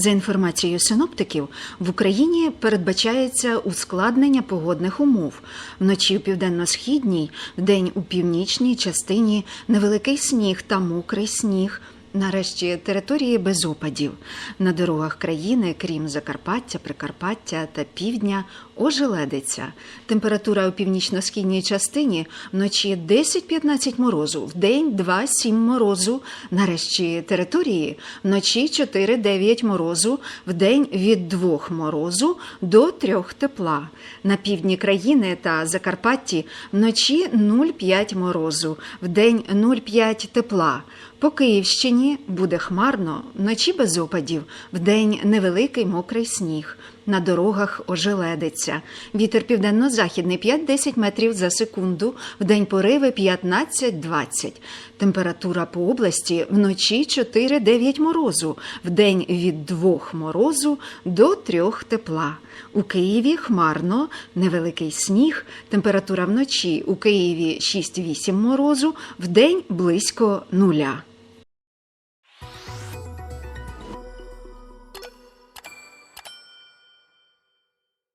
За інформацією синоптиків, в Україні передбачається ускладнення погодних умов. Вночі у південно-східній, вдень у північній частині невеликий сніг та мокрий сніг. Нарешті території без опадів. На дорогах країни, крім Закарпаття, Прикарпаття та Півдня, ожеледиться. Температура у північно-східній частині вночі 10-15 морозу, вдень 2-7 морозу. Нарешті території вночі 4-9 морозу, вдень від 2 морозу до 3 тепла. На півдні країни та Закарпатті вночі 0,5 морозу, вдень 0,5 тепла. По Київщині буде хмарно, вночі без опадів, вдень невеликий мокрий сніг. На дорогах ожеледиться. Вітер південно-західний 5-10 метрів за секунду, вдень пориви 15-20. Температура по області вночі 4-9 морозу, вдень від 2 морозу до 3 тепла. У Києві хмарно, невеликий сніг, температура вночі у Києві 6-8 морозу, вдень близько нуля.